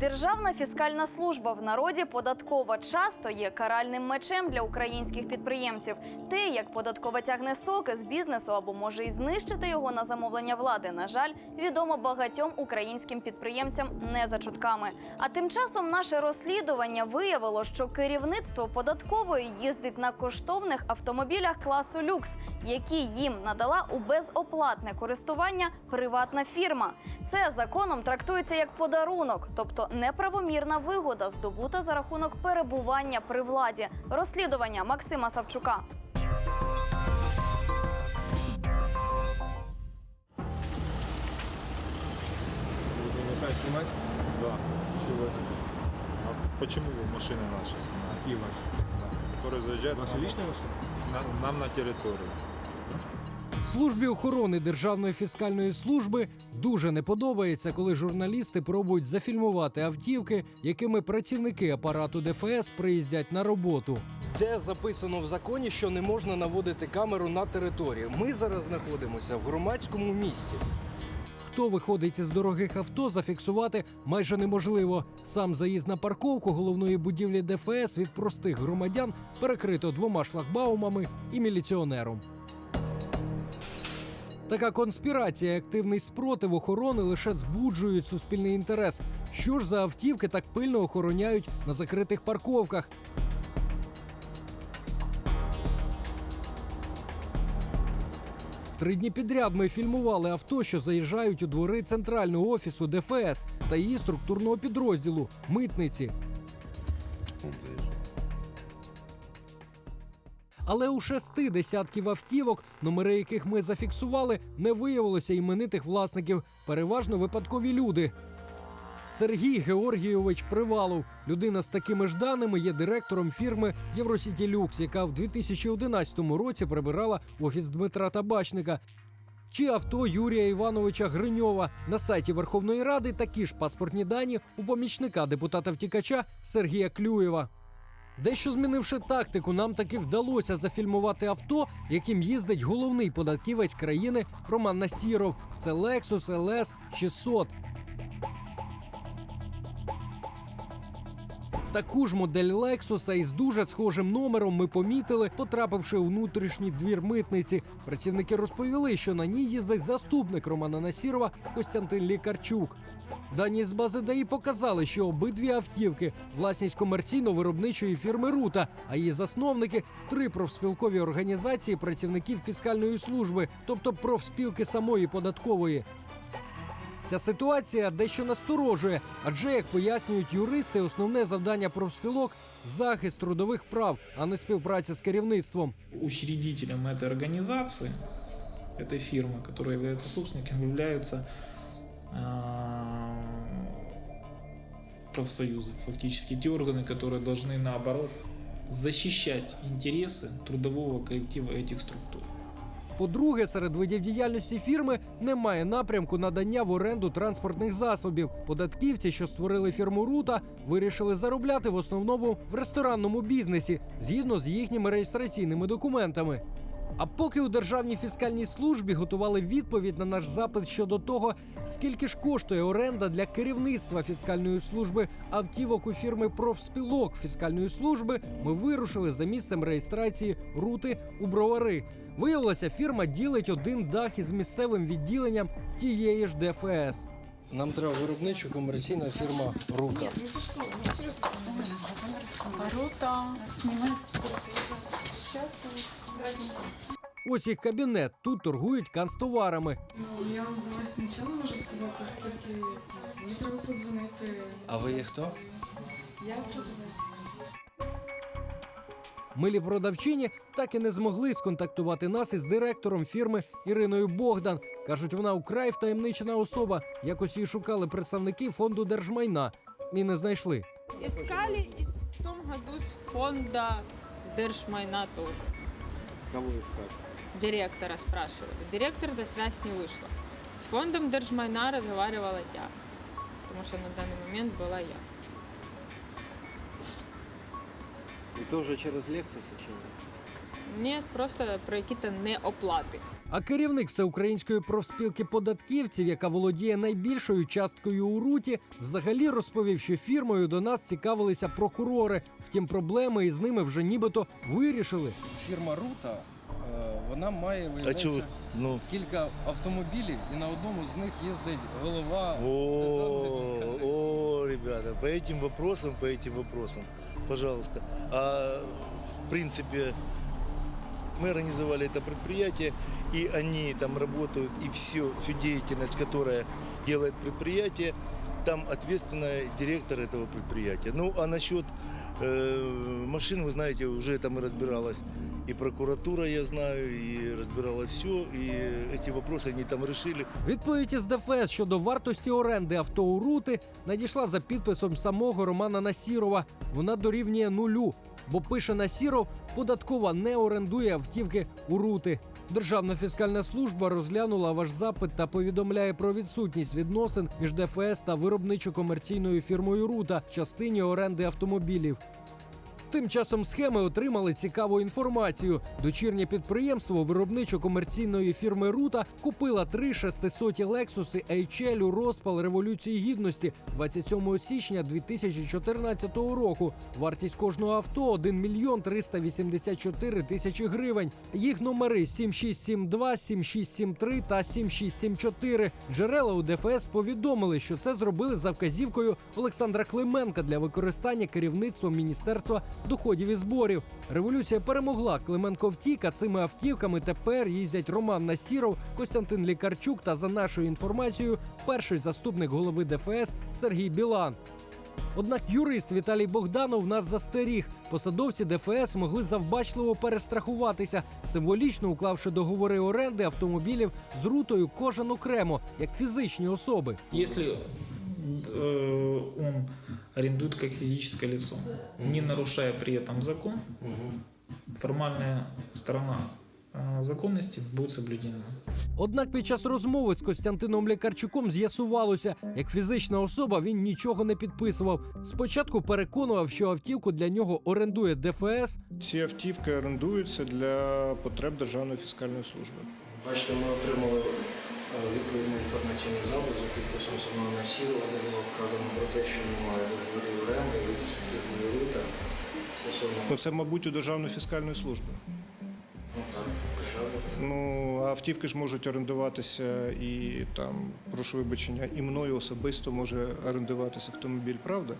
Державна фіскальна служба в народі податкова часто є каральним мечем для українських підприємців. Те, як податкова тягне соки з бізнесу або може й знищити його на замовлення влади, на жаль, відомо багатьом українським підприємцям не за чутками. А тим часом наше розслідування виявило, що керівництво податкової їздить на коштовних автомобілях класу люкс, які їм надала у безоплатне користування приватна фірма. Це законом трактується як подарунок, тобто неправомірна вигода, здобута за рахунок перебування при владі. Розслідування Максима Савчука. Будете мешать снимать? Да. Чего это? А почему вы машины наши снимаете? Какие ваши? Да. Которые заезжают Ваши нам, личные машины? на- нам на территорию. Службі охорони Державної фіскальної служби дуже не подобається, коли журналісти пробують зафільмувати автівки, якими працівники апарату ДФС приїздять на роботу. Де записано в законі, що не можна наводити камеру на територію. Ми зараз знаходимося в громадському місці. Хто виходить із дорогих авто, зафіксувати майже неможливо. Сам заїзд на парковку головної будівлі ДФС від простих громадян перекрито двома шлагбаумами і міліціонером. Така конспірація і активний спротив охорони лише збуджують суспільний інтерес. Що ж за автівки так пильно охороняють на закритих парковках? Три дні підряд ми фільмували авто, що заїжджають у двори центрального офісу ДФС та її структурного підрозділу митниці. Але у шести десятків автівок, номери яких ми зафіксували, не виявилося іменитих власників, переважно випадкові люди. Сергій Георгійович Привалов, людина з такими ж даними, є директором фірми Євросіті Люкс, яка в 2011 році прибирала офіс Дмитра Табачника. Чи авто Юрія Івановича Гриньова на сайті Верховної Ради такі ж паспортні дані у помічника депутата втікача Сергія Клюєва. Дещо змінивши тактику, нам таки вдалося зафільмувати авто, яким їздить головний податківець країни Роман Насіров. Це Lexus LS 600. Таку ж модель Лексуса із дуже схожим номером ми помітили, потрапивши у внутрішній двір митниці. Працівники розповіли, що на ній їздить заступник Романа Насірова Костянтин Лікарчук. Дані з бази ДАІ показали, що обидві автівки власність комерційно-виробничої фірми Рута, а її засновники три профспілкові організації працівників фіскальної служби, тобто профспілки самої податкової. Ця ситуація дещо насторожує, адже, як пояснюють юристи, основне завдання профспілок захист трудових прав, а не співпраця з керівництвом. Учредителем этой организации, этой фирмы, которая является собственником, являются а, профсоюзы, фактически те органы, которые должны наоборот защищать интересы трудового коллектива этих структур. По-друге, серед видів діяльності фірми немає напрямку надання в оренду транспортних засобів. Податківці, що створили фірму Рута, вирішили заробляти в основному в ресторанному бізнесі згідно з їхніми реєстраційними документами. А поки у державній фіскальній службі готували відповідь на наш запит щодо того, скільки ж коштує оренда для керівництва фіскальної служби автівок у фірми профспілок фіскальної служби, ми вирушили за місцем реєстрації рути у бровари. Виявилося, фірма ділить один дах із місцевим відділенням тієї ж ДФС. Нам треба виробнича комерційна фірма Рута. Рута. Снимай. Ось їх кабінет. Тут торгують канцтоварами. Ну, я вам за вас нічого не можу сказати, оскільки мені треба подзвонити. А ви є хто? Я продавець. Милі продавчині так і не змогли сконтактувати нас із директором фірми Іриною Богдан. Кажуть, вона украй втаємничена особа. Якось її шукали представники фонду держмайна і не знайшли. Искали и в том году фонда Держмайна тоже. Кого искать? Директора спрашивали. Директор до связь не вышла. С фондом Держмайна разговаривала я. Потому что на данный момент была я. І то вже через Lexus чи ні? Нет, просто про какие-то неоплаты. А керівник всеукраїнської профспілки податківців, яка володіє найбільшою часткою у руті, взагалі розповів, що фірмою до нас цікавилися прокурори. Втім, проблеми із ними вже нібито вирішили. Фірма Рута е, вона має А виявляється, чого? Ну. кілька автомобілів, і на одному з них їздить голова О, державної фіскальної о, ребята, по этим вопросам, по этим вопросам, пожалуйста. А в принципе, мы организовали это предприятие, и они там работают, и все, всю деятельность, которая делает предприятие, там ответственный директор этого предприятия. Ну, а насчет э, машин, вы знаете, уже там и разбиралась и прокуратура, я знаю, и разбирала все, и эти вопросы они там решили. Відповідь із ДФС щодо вартості оренди авто у рути надійшла за підписом самого Романа Насірова. Вона дорівнює нулю, бо пише на сіро, податкова не орендує автівки у рути. Державна фіскальна служба розглянула ваш запит та повідомляє про відсутність відносин між ДФС та виробничо-комерційною фірмою Рута в частині оренди автомобілів. Тим часом схеми отримали цікаву інформацію. Дочірнє підприємство виробничо-комерційної фірми Рута купила три 600 лексуси HL у розпал революції гідності 27 січня 2014 року. Вартість кожного авто 1 мільйон 384 тисячі гривень. Їх номери 7672, 7673 та 7674. Джерела у ДФС повідомили, що це зробили за вказівкою Олександра Клименка для використання керівництвом міністерства доходів і зборів. Революція перемогла. Клименко втік, а цими автівками тепер їздять Роман Насіров, Костянтин Лікарчук та за нашою інформацією, перший заступник голови ДФС Сергій Білан. Однак юрист Віталій Богданов нас застеріг. Посадовці ДФС могли завбачливо перестрахуватися, символічно уклавши договори оренди автомобілів з рутою кожен окремо, як фізичні особи. Если э, он арендует как физическое лицо, не нарушая при этом закон, формальная сторона э, законности будет соблюдена. Однак під час розмови з Костянтином Лікарчуком з'ясувалося, як фізична особа він нічого не підписував. Спочатку переконував, що автівку для нього орендує ДФС, Ці автівки орендуються для потреб Державної фіскальної служби. Бачите, ми отримали за підписом самого Насірова, де було вказано про те, що немає договорів оренди від стосовно Ну це, мабуть, у Державної фіскальної служби. ну, так, держава. Ну, а автівки ж можуть орендуватися і там, прошу вибачення, і мною особисто може орендуватися автомобіль, правда?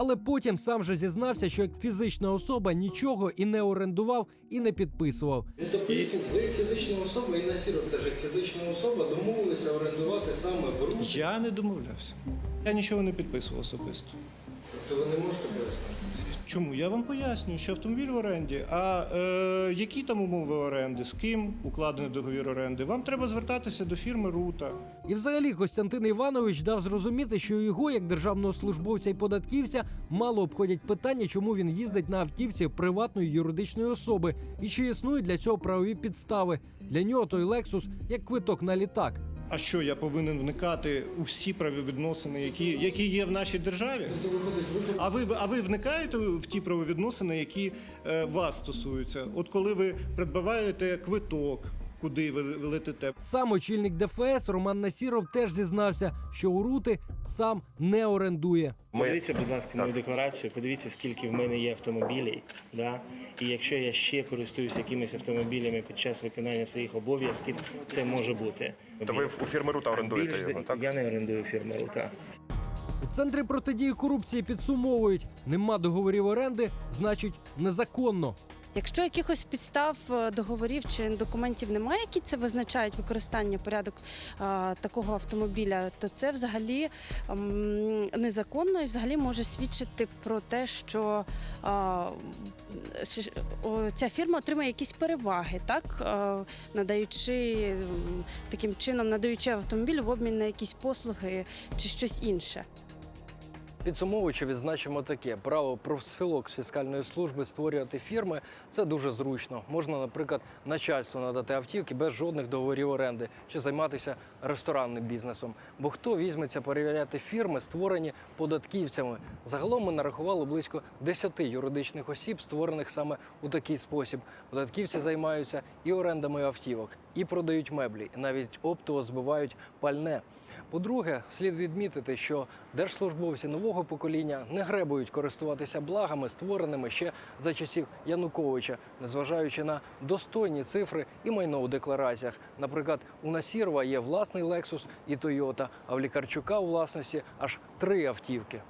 Але потім сам же зізнався, що як фізична особа нічого і не орендував, і не підписував. Тобто ви як фізична особа і Насіров теж як фізична особа домовилися орендувати саме в руки. Я не домовлявся. Я нічого не підписував особисто. Тобто ви не можете пояснити? Чому? Я вам пояснюю, що автомобіль в оренді. А е, які там умови оренди, з ким укладений договір оренди? Вам треба звертатися до фірми Рута. І взагалі Костянтин Іванович дав зрозуміти, що його, як державного службовця і податківця, мало обходять питання, чому він їздить на автівці приватної юридичної особи, і чи існують для цього правові підстави. Для нього той Лексус як квиток на літак. А що я повинен вникати у всі правовідносини, які, які є в нашій державі? Ви А ви, а ви вникаєте в ті правовідносини, які е, вас стосуються? От коли ви придбаваєте квиток, куди ви летите? Сам очільник ДФС Роман Насіров теж зізнався, що у рути сам не орендує. Подивіться, будь ласка, мою декларацію, подивіться, скільки в мене є автомобілів. Да? І якщо я ще користуюся якимись автомобілями під час виконання своїх обов'язків, це може бути. То ви у фірми Рута орендуєте його, так? Я не орендую фірми Рута. У центрі протидії корупції підсумовують: нема договорів оренди, значить незаконно. Якщо якихось підстав е, договорів чи документів немає, які це визначають використання порядок е, такого автомобіля, то це взагалі ем, незаконно і взагалі може свідчити про те, що е, ця фірма отримує якісь переваги, так надаючи таким чином, надаючи автомобіль в обмін на якісь послуги чи щось інше. Підсумовуючи, відзначимо таке: право профспілок з фіскальної служби створювати фірми це дуже зручно. Можна, наприклад, начальству надати автівки без жодних договорів оренди чи займатися ресторанним бізнесом. Бо хто візьметься перевіряти фірми, створені податківцями? Загалом ми нарахували близько 10 юридичних осіб, створених саме у такий спосіб. Податківці займаються і орендами автівок, і продають меблі, і навіть оптово збивають пальне. По-друге, слід відмітити, що держслужбовці нового покоління не гребують користуватися благами, створеними ще за часів Януковича, незважаючи на достойні цифри і майно у деклараціях. Наприклад, у Насірова є власний Lexus і Toyota, а в Лікарчука у власності аж три автівки.